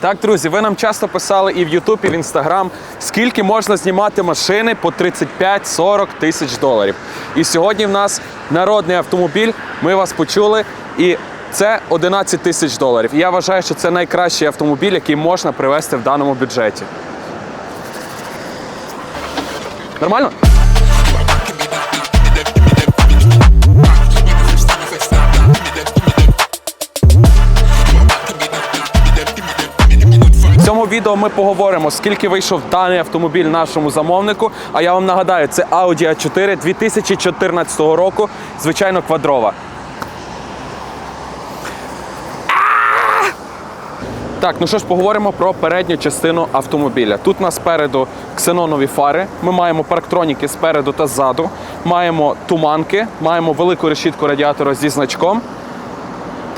Так, друзі, ви нам часто писали і в YouTube, і в Instagram, скільки можна знімати машини по 35-40 тисяч доларів. І сьогодні в нас народний автомобіль. Ми вас почули, і це 11 тисяч доларів. І я вважаю, що це найкращий автомобіль, який можна привезти в даному бюджеті. Нормально? Цьому відео ми поговоримо, скільки вийшов даний автомобіль нашому замовнику. А я вам нагадаю, це Audi A4 2014 року, звичайно, квадрова. Так, ну що ж, поговоримо про передню частину автомобіля. Тут у нас спереду ксенонові фари. Ми маємо парктроніки спереду та ззаду. Маємо туманки, маємо велику решітку радіатора зі значком.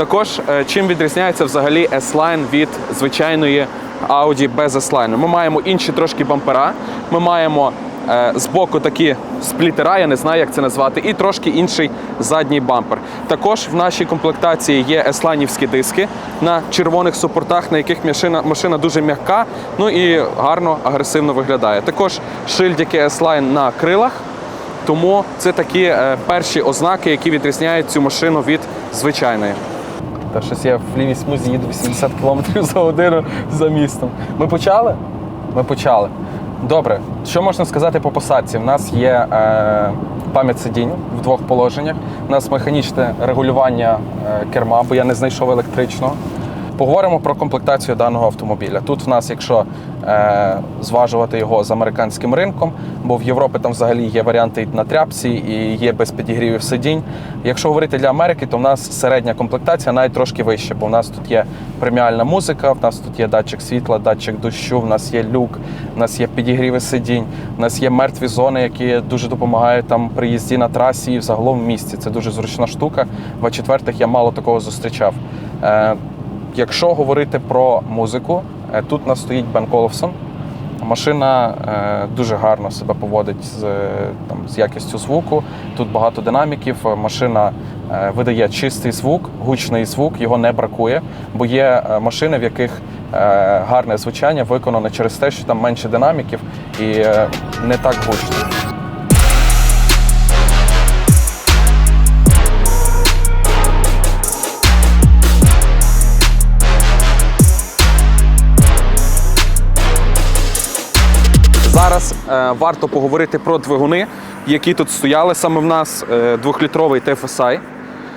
Також е, чим відрізняється взагалі S-Line від звичайної Audi без S-Line? Ми маємо інші трошки бампера. Ми маємо е, збоку такі сплітера, я не знаю, як це назвати, і трошки інший задній бампер. Також в нашій комплектації є S-Line-івські диски на червоних супортах, на яких машина, машина дуже м'яка, ну і гарно, агресивно виглядає. Також шильдики S-Line на крилах. Тому це такі е, перші ознаки, які відрізняють цю машину від звичайної. Та щось я в лівій смузі їду 80 км за годину за містом. Ми почали? Ми почали. Добре, що можна сказати по посадці? У нас є е, пам'ять сидінь в двох положеннях. У нас механічне регулювання е, керма, бо я не знайшов електричного. Поговоримо про комплектацію даного автомобіля. Тут в нас, якщо е, зважувати його з американським ринком, бо в Європі там взагалі є варіанти на тряпці і є без підігрівів сидінь. Якщо говорити для Америки, то в нас середня комплектація навіть трошки вища, бо в нас тут є преміальна музика, в нас тут є датчик світла, датчик дощу, в нас є люк, в нас є підігріви сидінь, в нас є мертві зони, які дуже допомагають там при їзді на трасі і взагалом в місті. Це дуже зручна штука. В А4 я мало такого зустрічав. Е, Якщо говорити про музику, е, тут нас стоїть Бен Коловсон. Машина е, дуже гарно себе поводить з, е, там, з якістю звуку. Тут багато динаміків. Машина видає чистий звук, гучний звук, його не бракує, бо є машини, в яких гарне звучання виконане через те, що там менше динаміків і не так гучно. Варто поговорити про двигуни, які тут стояли саме в нас е, двохлітровий TFSI,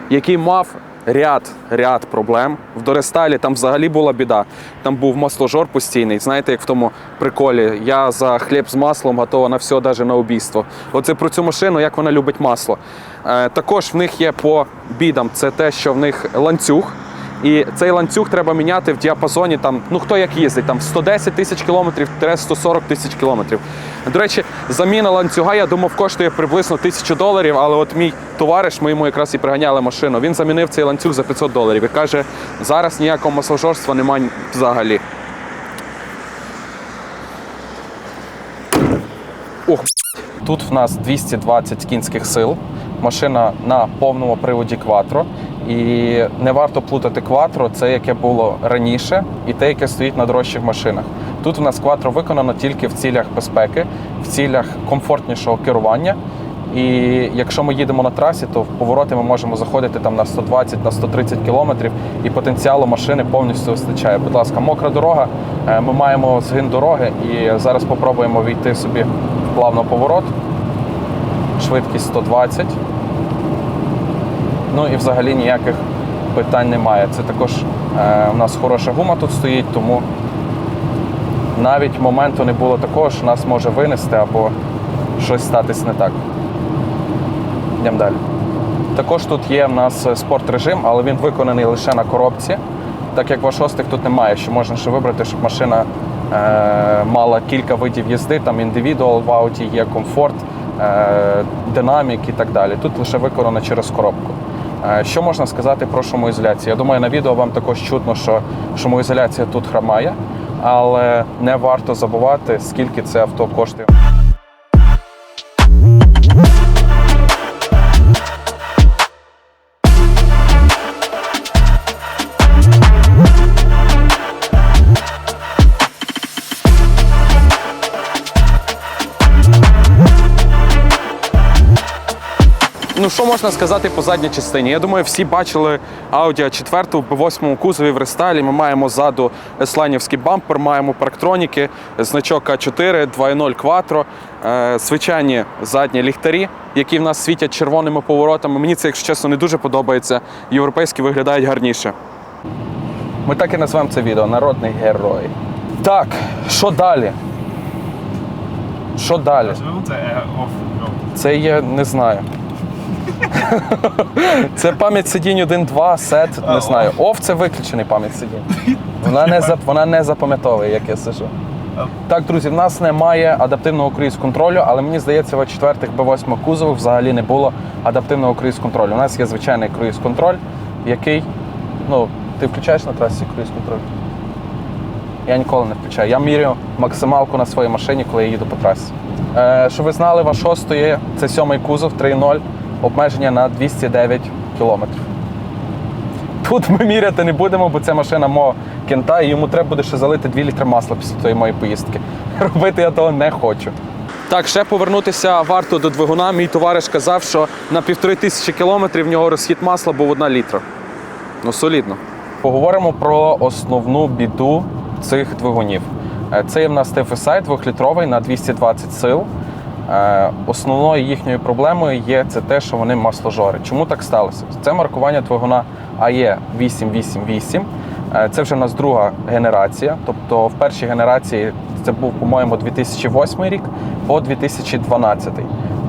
який мав ряд, ряд проблем. В Дорестайлі там взагалі була біда. Там був масложор постійний. Знаєте, як в тому приколі. Я за хліб з маслом готова на все, навіть на убійство. Оце про цю машину, як вона любить масло. Е, також в них є по бідам це те, що в них ланцюг. І цей ланцюг треба міняти в діапазоні там, ну хто як їздить, там 110 тисяч кілометрів 140 тисяч кілометрів. До речі, заміна ланцюга, я думав, коштує приблизно тисячу доларів, але от мій товариш, ми йому якраз і приганяли машину, він замінив цей ланцюг за 500 доларів і каже, зараз ніякого масажорства немає взагалі. Ох, Тут в нас 220 кінських сил, машина на повному приводі Quattro. І не варто плутати Quattro, це яке було раніше, і те, яке стоїть на дорожчих машинах. Тут у нас Quattro виконано тільки в цілях безпеки, в цілях комфортнішого керування. І якщо ми їдемо на трасі, то в повороти ми можемо заходити там на 120 на 130 кілометрів, і потенціалу машини повністю вистачає. Будь ласка, мокра дорога. е, Ми маємо згин дороги, і зараз спробуємо війти собі в плавно поворот. Швидкість 120. Ну і взагалі ніяких питань немає. Це також е, у нас хороша гума тут стоїть, тому навіть моменту не було такого, що нас може винести або щось статись не так. Йдемо далі. Також тут є в нас спорт режим, але він виконаний лише на коробці, так як в А6 тут немає, що можна ще вибрати, щоб машина е, мала кілька видів їзди, там індивідуал в ауті, є комфорт, е, динамік і так далі. Тут лише виконано через коробку. Е, Що можна сказати про шумоізоляцію? Я думаю, на відео вам також чутно, що шумоізоляція тут хромає, але не варто забувати, скільки це авто коштує. Ну що можна сказати по задній частині? Я думаю, всі бачили Audi 4 в 8 кузові в рестайлі. Ми маємо ззаду есланівський бампер, маємо парктроніки, значок А4, 2.0 Quattro, звичайні задні ліхтарі, які в нас світять червоними поворотами. Мені це, якщо чесно, не дуже подобається. Європейські виглядають гарніше. Ми так і назвемо це відео Народний герой. Так, що далі? Що далі? Це є, не знаю. Це пам'ять сидінь 1.2, сет, не знаю. Оф це виключений пам'ять сидінь. Вона не, зап- вона не запам'ятовує, як я сижу. Так, друзі, в нас немає адаптивного круїз контролю, але мені здається, в четвертих Б8 кузовах взагалі не було адаптивного круїз контролю. У нас є звичайний круїз контроль, який. Ну, ти включаєш на трасі круїз контроль? Я ніколи не включаю. Я міряю максималку на своїй машині, коли я їду по трасі. Е, щоб ви знали, в А6 це сьомий кузов 3.0, обмеження на 209 кілометрів. Тут ми міряти не будемо, бо це машина мого кента, і йому треба буде ще залити 2 літри масла після тої моєї поїздки. Робити я того не хочу. Так, ще повернутися варто до двигуна. Мій товариш казав, що на півтори тисячі кілометрів в нього розхід масла був одна літра. Ну, солідно. Поговоримо про основну біду цих двигунів. Е, Це є в нас TFSI 2-літровий на 220 сил. Е, Основною їхньою проблемою є це те, що вони масложори. Чому так сталося? Це маркування двигуна AE 888. Е, Це вже в нас друга генерація. Тобто в першій генерації це був, по-моєму, 2008 рік по 2012.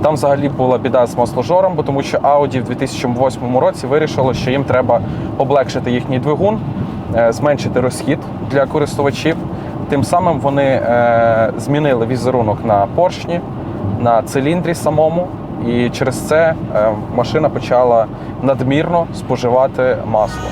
Там взагалі була біда з масложором, бо тому що Audi в 2008 році вирішило, що їм треба облегшити їхній двигун, е, зменшити розхід для користувачів. Тим самим вони змінили візерунок на поршні, на циліндрі самому, і через це е, машина почала надмірно споживати масло.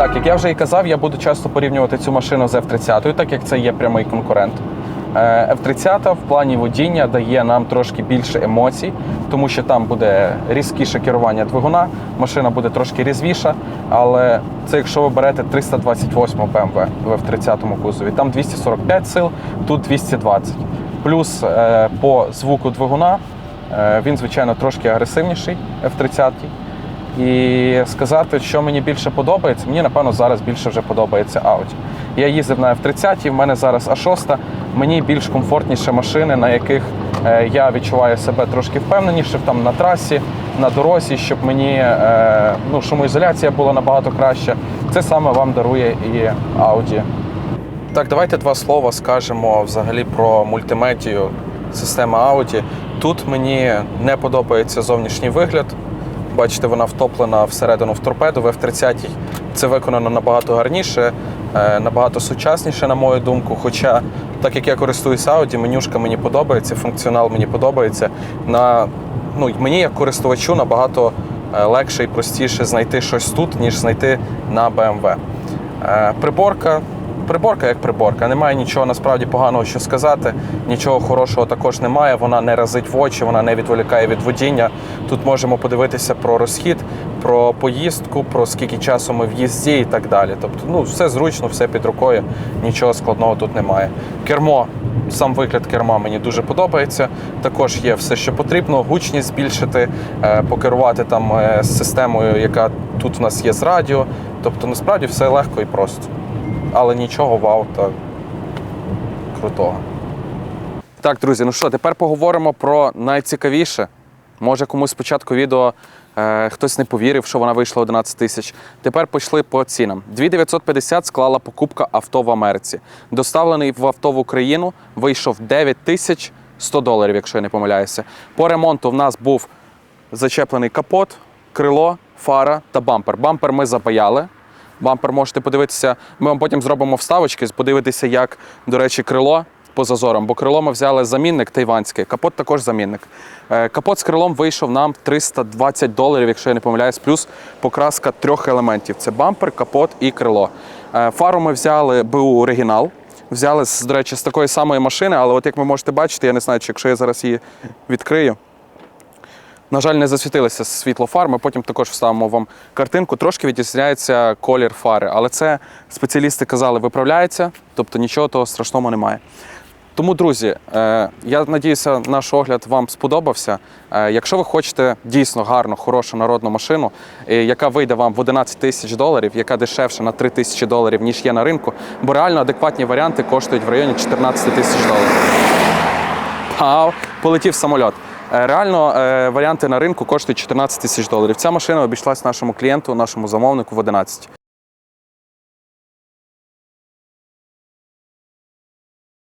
Так, як я вже і казав, я буду часто порівнювати цю машину з F30, так як це є прямий конкурент. Е, F30 в плані водіння дає нам трошки більше емоцій, тому що там буде різкіше керування двигуна, машина буде трошки різвіша, але це якщо ви берете 328 BMW в F30 кузові, там 245 сил, тут 220. Плюс е, по звуку двигуна е, він, звичайно, трошки агресивніший F30. І сказати, що мені більше подобається, мені напевно зараз більше вже подобається Audi. Я їздив на F30, в мене зараз А6, мені більш комфортніше машини, на яких е, я відчуваю себе трошки впевненіше там на трасі, на дорозі, щоб мені е, ну, шумоізоляція була набагато краща. Це саме вам дарує і Audi. Так, давайте два слова скажемо взагалі про мультимедію системи Audi. Тут мені не подобається зовнішній вигляд. Бачите, вона втоплена всередину в торпеду. В F-30 це виконано набагато гарніше, е, набагато сучасніше, на мою думку. Хоча, так як я користуюся Audi, менюшка мені подобається, функціонал мені подобається. На, ну, мені як користувачу набагато е, легше і простіше знайти щось тут, ніж знайти на BMW. Е, Приборка. Приборка як приборка, немає нічого насправді поганого, що сказати. Нічого хорошого також немає. Вона не разить в очі, вона не відволікає від водіння. Тут можемо подивитися про розхід, про поїздку, про скільки часу ми в їзді і так далі. Тобто, ну все зручно, все під рукою, нічого складного тут немає. Кермо, сам вигляд керма мені дуже подобається. Також є все, що потрібно. Гучність збільшити, е, покерувати там е, системою, яка тут в нас є з радіо. Тобто, насправді все легко і просто але нічого вау та крутого. Так, друзі, ну що, тепер поговоримо про найцікавіше. Може, комусь спочатку відео е, хтось не повірив, що вона вийшла 11 тисяч. Тепер пішли по цінам. 2950 склала покупка авто в Америці. Доставлений в авто в Україну вийшов 9 тисяч 100 доларів, якщо я не помиляюся. По ремонту в нас був зачеплений капот, крило, фара та бампер. Бампер ми запаяли. Бампер можете подивитися. Ми вам потім зробимо вставочки, подивитися, як, до речі, крило по зазорам, бо крило ми взяли замінник тайванський, капот також замінник. Е, Капот з крилом вийшов нам 320 доларів, якщо я не помиляюсь, плюс покраска трьох елементів: це бампер, капот і крило. Е, Фару ми взяли БУ оригінал. Взяли, до речі, з такої самої машини, але от як ви можете бачити, я не знаю, чи якщо я зараз її відкрию. На жаль, не засвітилося світло фар. Ми потім також вставимо вам картинку. Трошки відрізняється колір фари, але це спеціалісти казали, виправляється, тобто нічого того страшного немає. Тому, друзі, е, я надіюся, наш огляд вам сподобався. Е, Якщо ви хочете дійсно гарну, хорошу народну машину, е, яка вийде вам в 11 тисяч доларів, яка дешевша на 3 тисячі доларів, ніж є на ринку, бо реально адекватні варіанти коштують в районі 14 тисяч доларів. Пау, полетів самольот. Е, Реально е, варіанти на ринку коштують 14 тисяч доларів. Ця машина обійшлась нашому клієнту, нашому замовнику в 11.